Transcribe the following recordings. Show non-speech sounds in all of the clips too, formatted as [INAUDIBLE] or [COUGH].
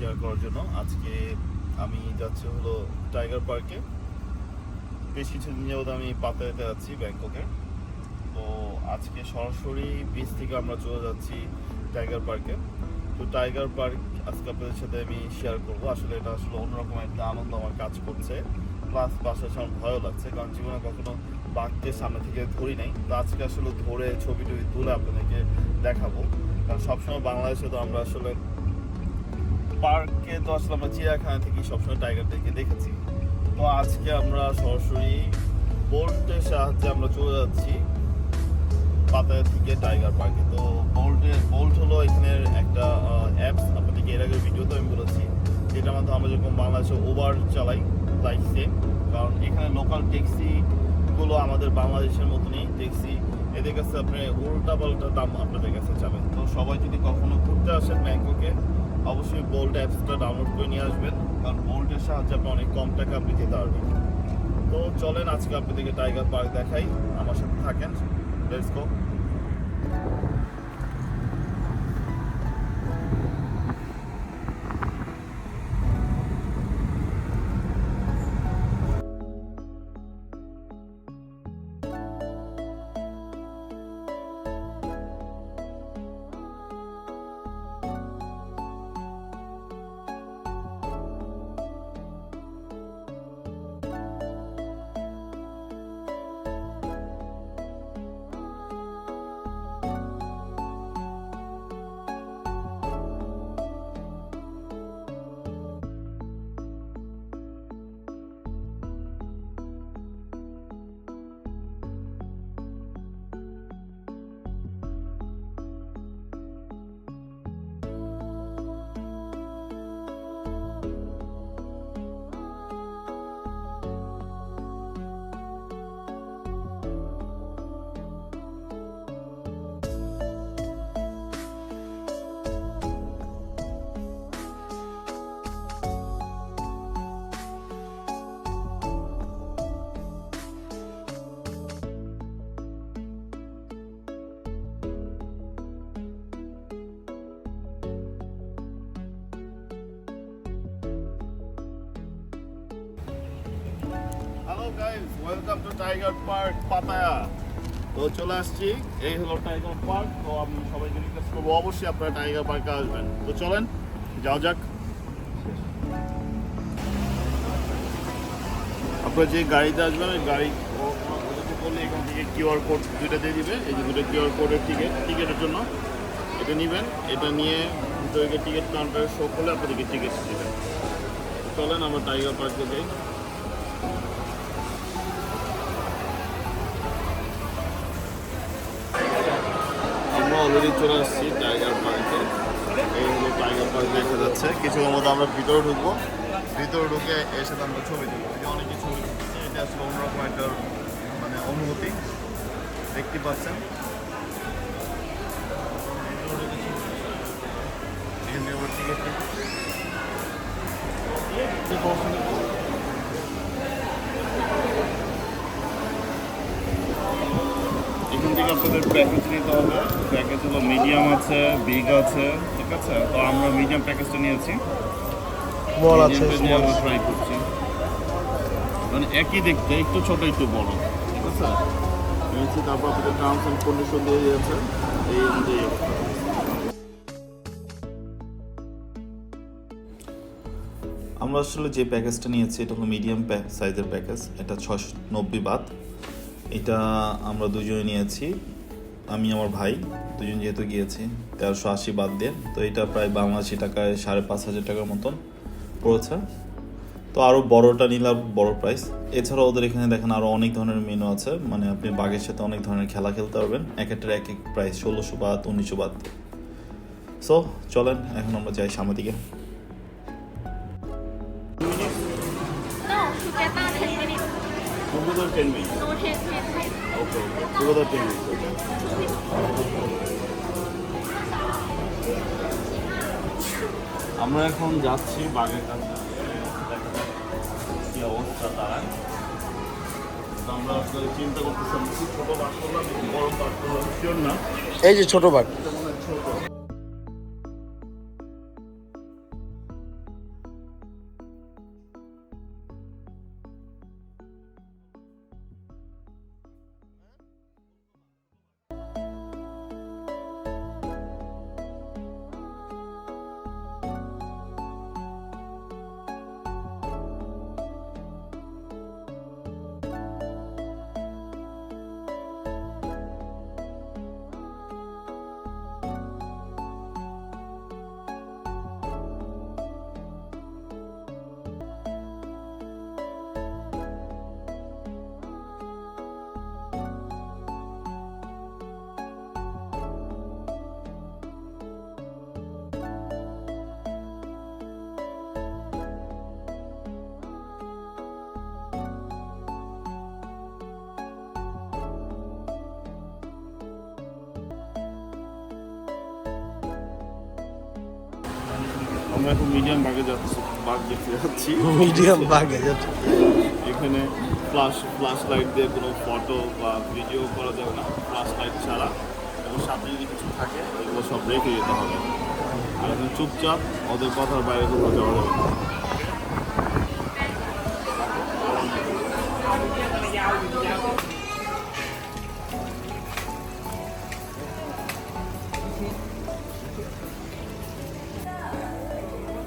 Share করার জন্য। আজকে আমি যাচ্ছি হলো টাইগার পার্কে বেশ কিছুদিন যাবত আমি পাতায়াতে যাচ্ছি ব্যাংককে। তো আজকে সরাসরি বিচ থেকে আমরা চলে যাচ্ছি টাইগার পার্কে তো টাইগার পার্ক আজকে আপনাদের সাথে আমি শেয়ার করব। আসলে এটা আসলে অন্যরকম একটা আনন্দ আমার কাজ করছে। প্লাস পাশাপাশি আমার ভয়ও লাগছে, কারণ জীবনে কখনো বাঘকে সামনে থেকে ধরি নাই। তো আজকে আসলে ধরে ছবি টবি তুলে আপনাদেরকে দেখাবো। কারণ সবসময় বাংলাদেশে তো আমরা আসলে পার্কে তো আসলে আমরা চিড়িয়াখানা থেকেই সবসময় টাইগার টাইগারদেরকে দেখেছি। তো আজকে আমরা সরাসরি বোল্টের সাহায্যে আমরা চলে যাচ্ছি পাতায়া থেকে টাইগার পার্কে। তো বোল্টের, বোল্ট হলো এখানের একটা অ্যাপস আপনাদেরকে এর আগে ভিডিওতে আমি বলেছি, যেটার মাধ্যমে আমরা যেরকম বাংলাদেশে ওভার চালাই লাইক সেম কারণ এখানে লোকাল ট্যাক্সিগুলো আমাদের বাংলাদেশের মতনই ট্যাক্সি এদের কাছে আপনি উল্টা পাল্টা দাম আপনাদের কাছে যাবেন তো সবাই যদি কখনো ঘুরতে আসেন ব্যাংককে অবশ্যই বোল্ট অ্যাপসটা ডাউনলোড করে নিয়ে আসবেন। কারণ বোল্টের সাহায্যে আপনি অনেক কম টাকা আপনি যেতে পারবেন। তো চলেন আজকে আপনাদেরকে টাইগার পার্ক দেখাই। আমার সাথে থাকেন। Let's go guys welcome to Tiger Park Pattaya তো চলে আসছি, এই হলো টাইগার পার্ক তো আমি সবাইকে রিকোয়েস্ট করব, অবশ্যই আপনারা টাইগার পার্কে আসবেন। তো চলেন যাও যাক। আপনারা যে গাড়িতে আসবেন, ওই গাড়ি বললে এখান থেকে কোড দুইটা দিয়ে দিবে। এই যে দুটো কিউআর কোডের টিকিট টিকিটের জন্য। এটা নেবেন, এটা নিয়ে ভিতরে টিকিট কাউন্টারে শো করলে আপনাদেরকে টিকিট দেবেন চলেন, আমরা টাইগার পার্কে যাই। অলরেডি চলে আসছি টাইগার পার্কে এই হলো টাইগার পার্ক দেখা যাচ্ছে। কিছুক্ষণ মধ্যে আমরা ভিতরে ঢুকবো। ভিতরে ঢুকে এর সাথে আমরা ছবি তুলবো। যে অনেকে ছবি তুলছে এটা আসলে অন্যরকম একটা মানে অনুভূতি। দেখতে পাচ্ছেন। টিকিট আপনাদের প্যাকেজ নিতে হবে। প্যাকেজ হলো মিডিয়াম আছে বিগ আছে ঠিক আছে? তো আমরা মিডিয়াম প্যাকেজটা নিয়েছি। স্মল আছে আমরা ট্রাই করছি। মানে একই দেখতে একটু ছোট একটু বড় ঠিক আছে? নিয়েছি তারপর আপনাদের টার্মস অ্যান্ড কন্ডিশন দিয়ে দিয়েছে এই অনুযায়ী আমরা আসলে যে প্যাকেজটা নিয়েছি এটা হলো মিডিয়াম সাইজের প্যাকেজ এটা ছশো নব্বই বাদ এটা আমরা দুজনে নিয়েছি। আমি, আমার ভাই, দুজন যেহেতু গিয়েছি, তেরোশো আশি বাদ দিয়ে, তো এটা প্রায় বাংলাদেশি টাকায় সাড়ে পাঁচ হাজার টাকার মতন পড়েছে। তো আরও বড়টা নিলাম, বড় প্রাইস এছাড়াও ওদের এখানে দেখেন আরও অনেক ধরনের মেনু আছে। মানে আপনি বাঘের সাথে অনেক ধরনের খেলা খেলতে পারবেন। এক একটার এক এক প্রাইস ষোলোশো বাদ, উনিশশো বাদ। সো চলেন, এখন আমরা যাই সামনের দিকে। Together 10 minutes. No, 10, 10, 10. Okay, okay. Together 10 minutes. Okay. আমরা এখন যাচ্ছি বাগের কাছে কি অবস্থা দাঁড়ায় তো আমরা আসলে চিন্তা করতেছিলাম ছোট করলাম বড় করলাম না এই যে ছোট বাঘ ছোট আমরা এখন মিডিয়াম বাগে যাচ্ছি বাঘ দেখতে যাচ্ছি। মিডিয়াম বাগে যাচ্ছি। এখানে ফ্লাশ ফ্লাশ লাইট দিয়ে কোনো ফটো বা ভিডিও করা যাবে না ফ্লাশ লাইট ছাড়া। এবং সাথে যদি কিছু থাকে এগুলো সব রেখে যেতে হবে। আর এখন চুপচাপ ওদের কথার বাইরে কোথাও যাওয়া যাবে না।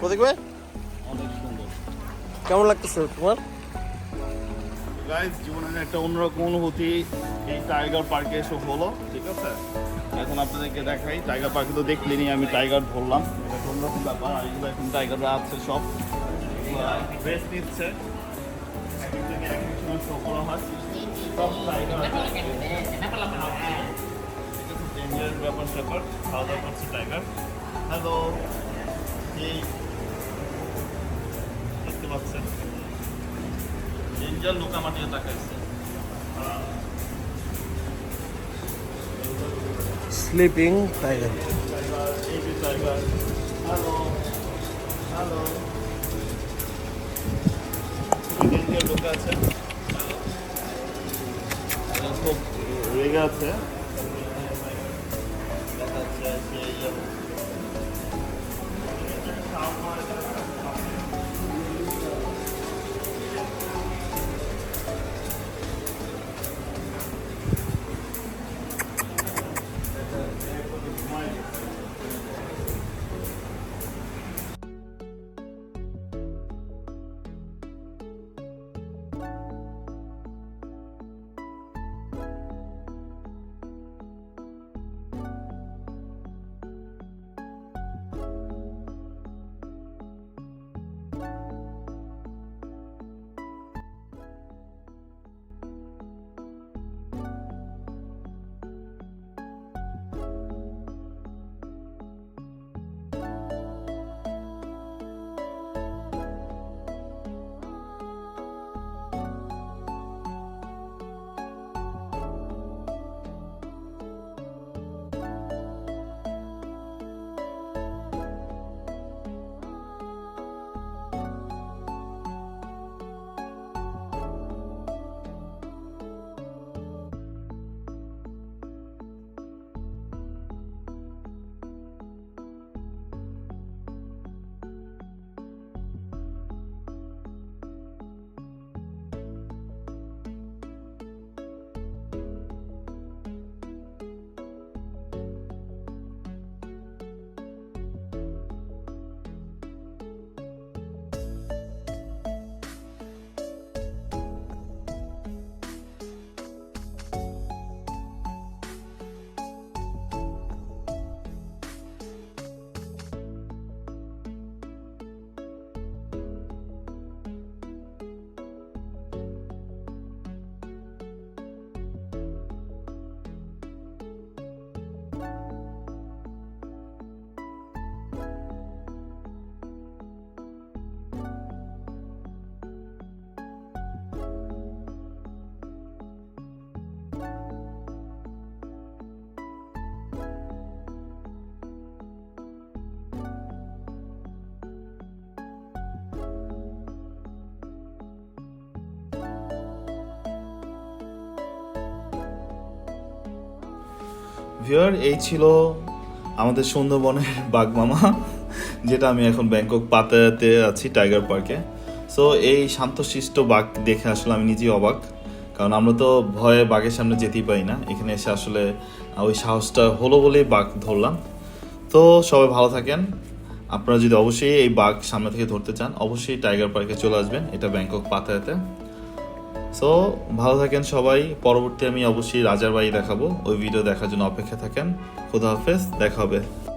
প্রতীক অনেক সুন্দর কেমন লাগতেছে তোমার? গাইজ জীবনের একটা অন্যরকম অনুভূতি এই টাইগার পার্কে এসে হলো, ঠিক আছে? এখন আপনাদেরকে দেখাই টাইগার পার্কে তো দেখলেনি আমি টাইগার ধরলাম। এটা অন্যরকম ব্যাপার, আর এগুলো এখন টাইগাররা আছে সব। ড্রেস নিচ্ছে। ব্যাপার, স্যাপার। খাওয়া দাওয়া করছে টাইগার হ্যালো এই পাচ্ছেন। ডেঞ্জার লোক আমার তাকাইছে। স্লিপিং টাইগার হ্যালো হ্যালো লোক আছে খুব রেগে আছে। ভিউয়ার এই ছিল আমাদের সুন্দরবনের [LAUGHS] বাঘমামা যেটা আমি এখন ব্যাংকক পাতায়াতে আছি টাইগার পার্কে সো এই শান্তশিষ্ট বাঘ দেখে আসলে আমি নিজেই অবাক, কারণ আমরা তো ভয়ে বাঘের সামনে যেতেই পারি না। এখানে এসে আসলে ওই সাহসটা হলো বলেই বাঘ ধরলাম। তো, সবাই ভালো থাকেন। আপনারা যদি অবশ্যই এই বাঘ সামনে থেকে ধরতে চান, অবশ্যই টাইগার পার্কে চলে আসবেন। এটা ব্যাংকক পাতায়াতে সো ভালো থাকেন সবাই। পরবর্তী আমি অবশ্যই রাজার বাড়ি দেখাবো। ওই ভিডিও দেখার জন্য অপেক্ষা থাকেন। খুদা হাফেজ, দেখা হবে।